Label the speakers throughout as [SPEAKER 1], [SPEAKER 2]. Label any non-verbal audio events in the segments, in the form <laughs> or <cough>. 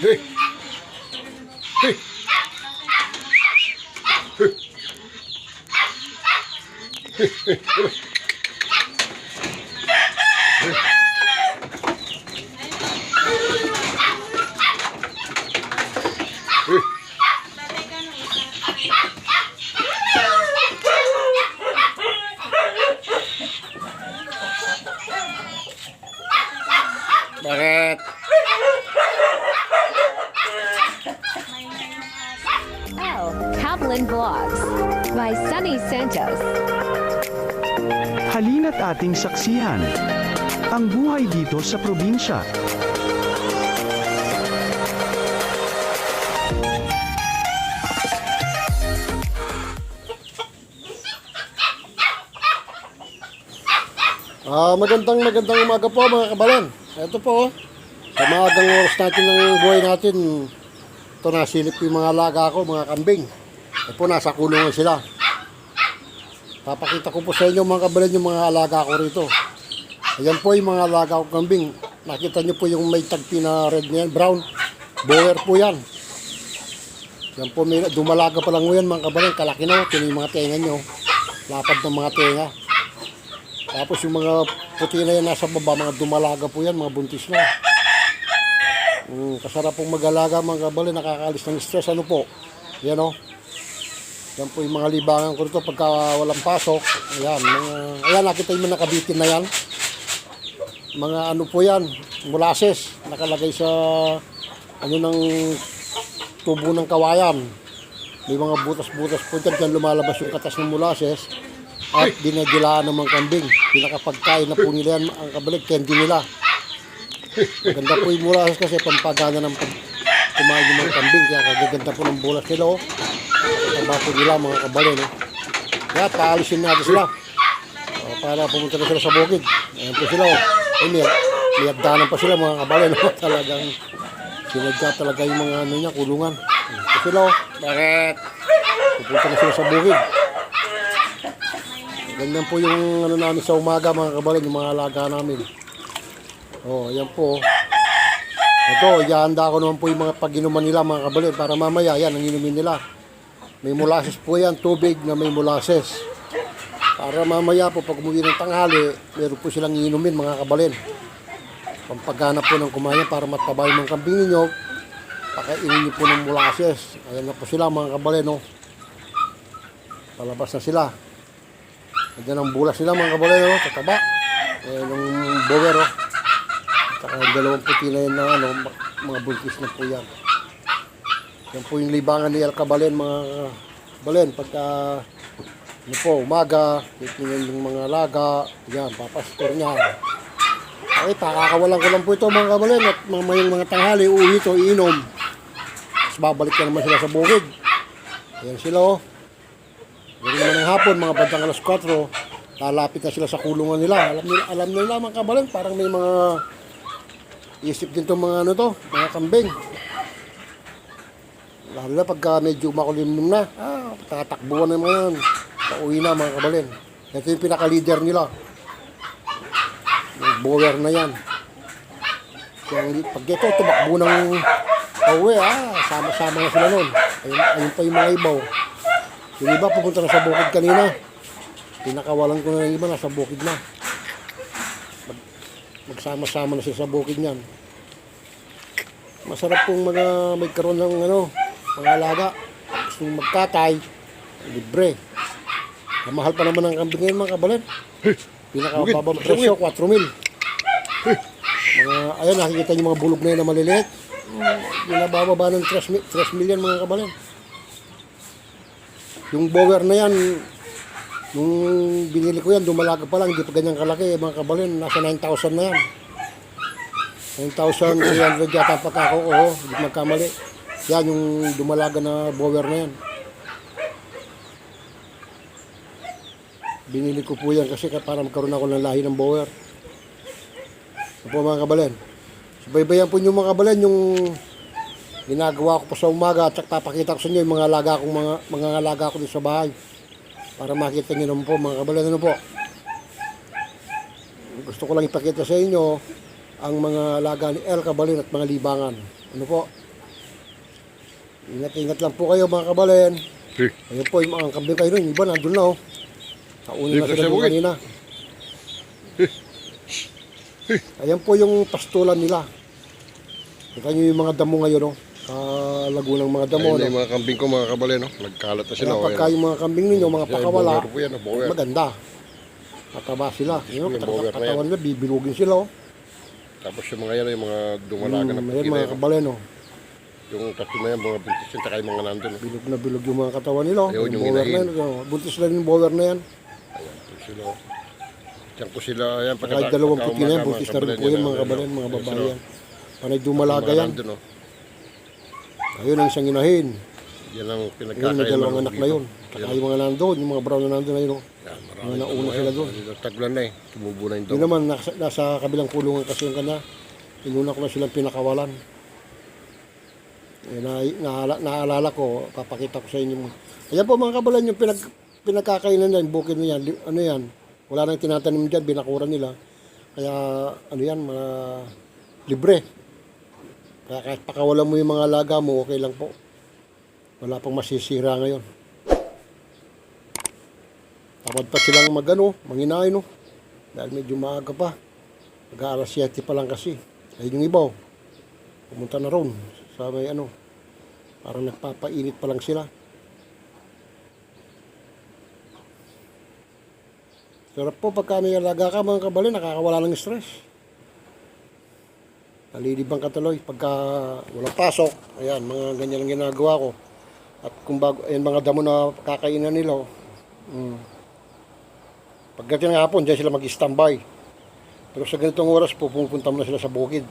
[SPEAKER 1] Hey. Hey. Hey.
[SPEAKER 2] Ating saksihan ang buhay dito sa probinsya.
[SPEAKER 1] Ah, magandang magandang umaga po mga kabalan. Ito po, oh. sa maagang oras natin ng buhay natin, ito nasilip yung mga alaga ko, mga kambing. Ito po, nasa kulungan sila. Papakita ko po sa inyo mga kabalan yung mga alaga ko rito. Ayan po yung mga alaga ko kambing. Nakita nyo po yung may tagpi na red na yan, brown. Bower po yan. Yan po, may, dumalaga pa lang yan mga kabalan. Kalaki na, ito yung mga tenga nyo. Lapad ng mga tenga. Tapos yung mga puti na yan nasa baba, mga dumalaga po yan, mga buntis na. Mm, kasarap pong mag-alaga mga kabali, nakakaalis ng stress. Ano po? Yan o. Yan po yung mga libangan ko rito pagka walang pasok. Ayan, mga, ayan nakita yung mga nakabitin na yan. Mga ano po yan, molasses, nakalagay sa ano ng tubo ng kawayan. May mga butas-butas po dyan, dyan lumalabas yung katas ng molasses at dinadilaan ng mga kambing. Pinakapagkain na po nila yan, ang kabalik, candy nila. Maganda po yung molasses kasi pampagana ng kumain yung mga kambing. Kaya kagaganda po ng bulas nila. Oh. Taba po nila mga kabali. No? Kaya paalisin natin sila. Oh, para pumunta na sila sa bukid. Ayan po sila. Oh. Eh, may, may hagdanan pa sila mga kabali. No? <laughs> Talagang sinadya talaga yung mga ano niya, kulungan. Ayan po sila. Oh. Bakit? Pupunta na sila sa bukid. Ganyan po yung ano namin sa umaga mga kabalin, yung mga alaga namin. Oh, ayan po. Ito, ihahanda ko naman po yung mga pag-inuman nila mga kabalin para mamaya yan ang inumin nila. May molasses po yan, tubig na may molasses. Para mamaya po pag umuwi ng tanghali, meron po silang inumin mga kabalin. Pampagana po ng kumain para mataba yung mga kambing ninyo. Pakainin niyo po ng molasses. Ayan na po sila mga kabalin. No? Palabas na sila. Nandiyan ang bulas nila mga kabalay, no? Tataba. Eh, yung bower, oh. Saka dalawang puti na yun na, ano, mga buntis na po yan. Yan po yung libangan ni El Cabalen, mga kabalen. Pagka, ano po, umaga, titingnan yung mga laga, yan, papastor niya. Okay, pakakawalan ko lang po ito mga kabalen at mamayang mga tanghali, uwi ito, iinom. Tapos babalik na naman sila sa bukid. Ayan sila, oh. Ganun naman ng hapon, mga bandang alas 4, lalapit na sila sa kulungan nila. Alam nila, alam nila mga kabalan, parang may mga isip din itong mga ano to, mga kambing. Lalo na pagka medyo makulimlim na, ah, tatakbuhan na mga yan. Pauwi na mga kabalin. Ito yung pinaka-leader nila. Yung bower na yan. Kaya pag ito, tumakbo ng pauwi, ah, sama-sama na sila nun. Ayun, ayun pa yung mga ibaw. Yung iba pupunta na sa bukid kanina. Pinakawalan ko na yung iba nasa bukid na. Mag, magsama-sama na sila sa bukid niyan. Masarap pong mga may karoon ng ano, mga alaga. Gusto mong magkatay, libre. Ang mahal pa naman ang kambing ngayon mga kabalan. Pinakababang presyo, 4 mil. Mga, ayun, nakikita niyo mga bulog na yun na maliliit. Binababa ng 3, mil- 3 million mga kabalan. Yung bower na yan, nung binili ko yan, dumalaga pa lang, hindi pa ganyan kalaki, mga kabalin, nasa 9,000 na yan. 9,300 yata ang pagkako ko, oh, hindi magkamali. Yan, yung dumalaga na bower na yan. Binili ko po yan kasi ka- para magkaroon ako ng lahi ng bower. Ito po mga kabalin. Subaybayan po nyo mga kabalin yung ginagawa ko pa sa umaga at papakita ko sa inyo yung mga alaga kong mga, mga alaga ko dito sa bahay para makita nyo naman po mga kabalan ano po gusto ko lang ipakita sa inyo ang mga alaga ni El Cabalin at mga libangan ano po Ingat-ingat lang po kayo mga kabalen.
[SPEAKER 3] Eh,
[SPEAKER 1] Ayun po, yung mga kambing kayo. Yung iba nandun na oh. Nauna
[SPEAKER 3] Dito
[SPEAKER 1] na sila
[SPEAKER 3] sa bukid.
[SPEAKER 1] kanina. Ayan po yung pastulan nila. Kita nyo yung mga damo ngayon oh. Kalago ng mga damo.
[SPEAKER 3] ayun na
[SPEAKER 1] No?
[SPEAKER 3] yung mga kambing ko mga kabale, no? Nagkalat na sila.
[SPEAKER 1] Kaya
[SPEAKER 3] oh,
[SPEAKER 1] pagka yung mga kambing ninyo, mga
[SPEAKER 3] yung
[SPEAKER 1] pakawala,
[SPEAKER 3] yan, oh,
[SPEAKER 1] maganda. Mataba sila. Yun,
[SPEAKER 3] Yung
[SPEAKER 1] katawan nila, bibilugin sila oh.
[SPEAKER 3] Tapos yung mga yan, yung mga dumalaga na
[SPEAKER 1] Hmm,
[SPEAKER 3] na
[SPEAKER 1] mga
[SPEAKER 3] yan.
[SPEAKER 1] kabalen oh.
[SPEAKER 3] Yung tatlo na yan, mga buntis yun, yung mga nandun. oh.
[SPEAKER 1] Bilog na bilog yung mga katawan nila. oh.
[SPEAKER 3] Ayun, yung
[SPEAKER 1] na
[SPEAKER 3] inahin.
[SPEAKER 1] oh. Buntis na rin yung bower na yan.
[SPEAKER 3] Ayan po sila. oh. Diyan po sila, ayan.
[SPEAKER 1] Kahit dalawang puti na yan, buntis na rin po yan mga kabalen, mga babae yan. Panay dumalaga yan.
[SPEAKER 3] Nandun, oh.
[SPEAKER 1] Ayun ang isang inahin.
[SPEAKER 3] Yan ang
[SPEAKER 1] Ayun, may
[SPEAKER 3] pinagkakailan.
[SPEAKER 1] dalawang anak na yun. Saka yung mga nandun, yung mga brown na nandun na yun. oh.
[SPEAKER 3] Yan, marami.
[SPEAKER 1] Mga nauna sila doon.
[SPEAKER 3] Taglan na eh. Tumubo na yung
[SPEAKER 1] Yun
[SPEAKER 3] daw.
[SPEAKER 1] naman, nasa, nasa kabilang kulungan kasi yung kanya. Inuna ko na silang pinakawalan. Eh, na, naala, naalala ko, papakita ko sa inyo. Ayan po mga kabalan, yung pinag, pinagkakainan yan, bukid na yan, ano yan, wala nang tinatanim dyan, binakuran nila. Kaya, ano yan, mga libre. Kahit pakawalan mo yung mga alaga mo, okay lang po. Wala pang masisira ngayon. Tamad pa silang magano, manginain no. Dahil medyo maaga pa. Mag-aalas 7 pa lang kasi. Ayun yung iba oh. Pumunta na ron sa may ano. Parang nagpapainit pa lang sila. Sarap po pagka may alaga ka mga kabali, nakakawala ng stress. Nalilibang ka tuloy pagka walang pasok. Ayan, mga ganyan ang ginagawa ko. At kung bago, ayan mga damo na kakainan nila. oh. Mm. Pagdating ng hapon, diyan sila mag-standby. Pero sa ganitong oras pupunta na sila sa bukid.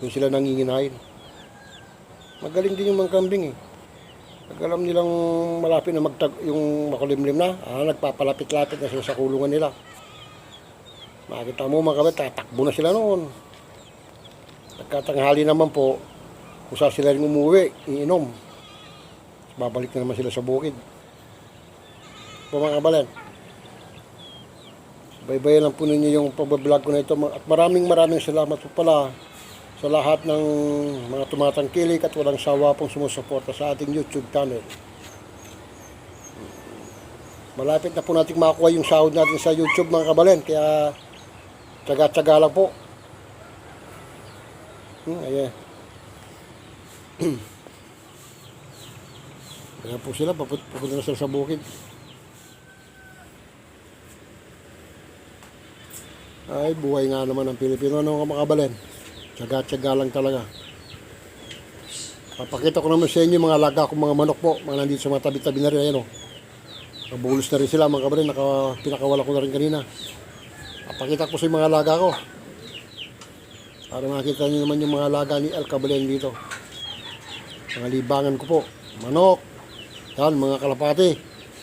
[SPEAKER 1] Doon sila nanginginain. Magaling din yung mga kambing eh. Pag alam nilang malapit na magtag yung makulimlim na, ah, nagpapalapit-lapit na sila sa kulungan nila. Makita mo mga kabit, tatakbo na sila noon. Nagkatanghali naman po, kung saan sila rin umuwi, iinom. Babalik na naman sila sa bukid. Po mga kabalan. Baybayan lang po ninyo yung pagbablog ko na ito. At maraming maraming salamat po pala sa lahat ng mga tumatangkilik at walang sawa pong sumusuporta sa ating YouTube channel. Malapit na po natin makuha yung sahod natin sa YouTube mga kabalen. Kaya tsaga-tsaga lang po. Hmm, ayan. <clears throat> Kaya po sila, pupunta na sila sa bukid. Ay, buhay nga naman ng Pilipino. Ano mga makabalen? Tsaga-tsaga lang talaga. Papakita ko naman sa inyo mga alaga kong mga manok po. Mga nandito sa mga tabi-tabi na rin. Ayan o. Nabulos na rin sila mga kabalen. Naka, pinakawala ko na rin kanina. Papakita ko sa mga alaga ko. Para makita niyo naman yung mga alaga ni El Cabalen dito. Mga libangan ko po. Manok. Yan, mga kalapati.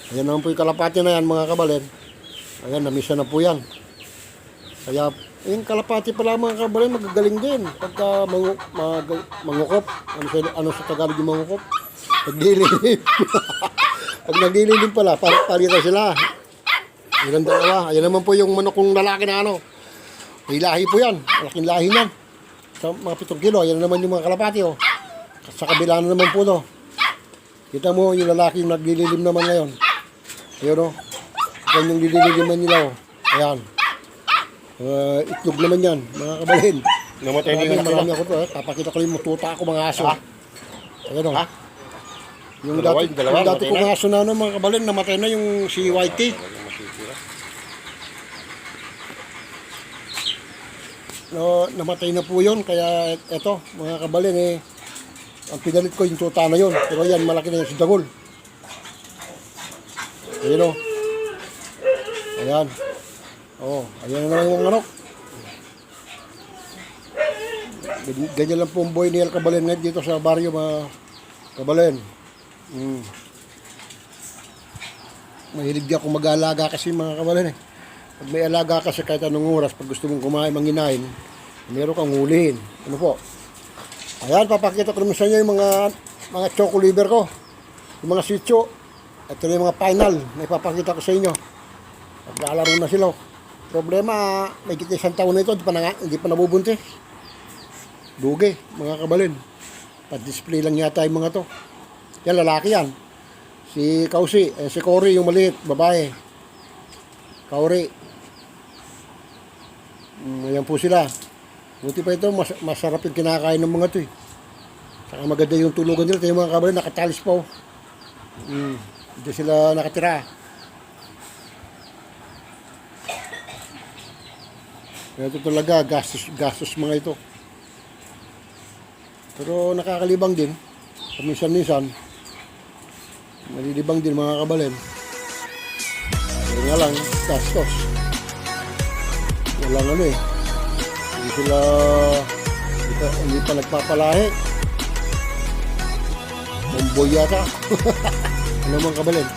[SPEAKER 1] Ayan naman po yung kalapati na yan, mga kabalen. Ayan, namisa na po yan. Kaya, yung kalapati pala mga kabalen, magagaling din. Pagka mangu, mag, mangukop. Ano sa, ano sa Tagalog yung mangukop? Naglililim. <laughs> Pag naglililim pala, par- palitan sila. Ilan dalawa. Ayan naman po yung manok kong lalaki na ano. May lahi po yan. Malaking lahi yan. Sa mga pitong kilo. Ayan naman yung mga kalapati oh. Sa kabila na naman po to. Kita mo yung lalaki yung naglililim naman ngayon. Ayun o. Yan yung nilililiman nila o. Ayan. Uh, itlog naman yan, mga kabalhin.
[SPEAKER 3] Namatay anak
[SPEAKER 1] marami
[SPEAKER 3] nila.
[SPEAKER 1] ako to. Eh. Papakita ko yung mututa ako mga aso. Ayan o. Yung
[SPEAKER 3] Dalawa,
[SPEAKER 1] dati,
[SPEAKER 3] dalawa,
[SPEAKER 1] yung dati
[SPEAKER 3] namatay
[SPEAKER 1] kong aso na ano, mga kabalhin, namatay na yung si Whitey. No, namatay na po yun. Kaya eto, mga kabalin eh, ang pinalit ko yung tuta na yun. Pero yan, malaki na yun si Dagol. Ayun o. Ayan. Oh, ayan na naman yung manok. Gan- Ganyan lang po ang boy ni El Kabalen ngayon dito sa baryo mga Kabalen. Mm. Mahilig di ako mag-aalaga kasi mga Kabalen eh. Pag may alaga ka sa kahit anong oras, pag gusto mong kumain, manginain, meron kang hulihin. Ano po? Ayan, papakita ko naman sa inyo yung mga mga choco liver ko. Yung mga sityo. Ito na yung mga final na ipapakita ko sa inyo. Maglalaro na sila. Problema, may kita isang taon na ito, hindi pa, na, hindi pa nabubuntis. Dugi, mga kabalin. Pa-display lang yata yung mga to. Yan, lalaki yan. Si Kausi, eh, si Cory yung maliit, babae. Kauri. Mm, ayan po sila. Buti pa ito, mas, masarap yung kinakain ng mga to eh. Saka maganda yung tulugan nila. Ito yung mga kabalin, nakatalis pa oh. Mm, hindi sila nakatira. Ito talaga, gastos, gastos mga ito. Pero nakakalibang din. Paminsan-minsan. Nalilibang din mga kabalin. Pero nga lang, gastos. Walang ano eh. Hindi sila, hindi pa, hindi pa nagpapalahi. Mamboy yata. <laughs> ano mga kabalin.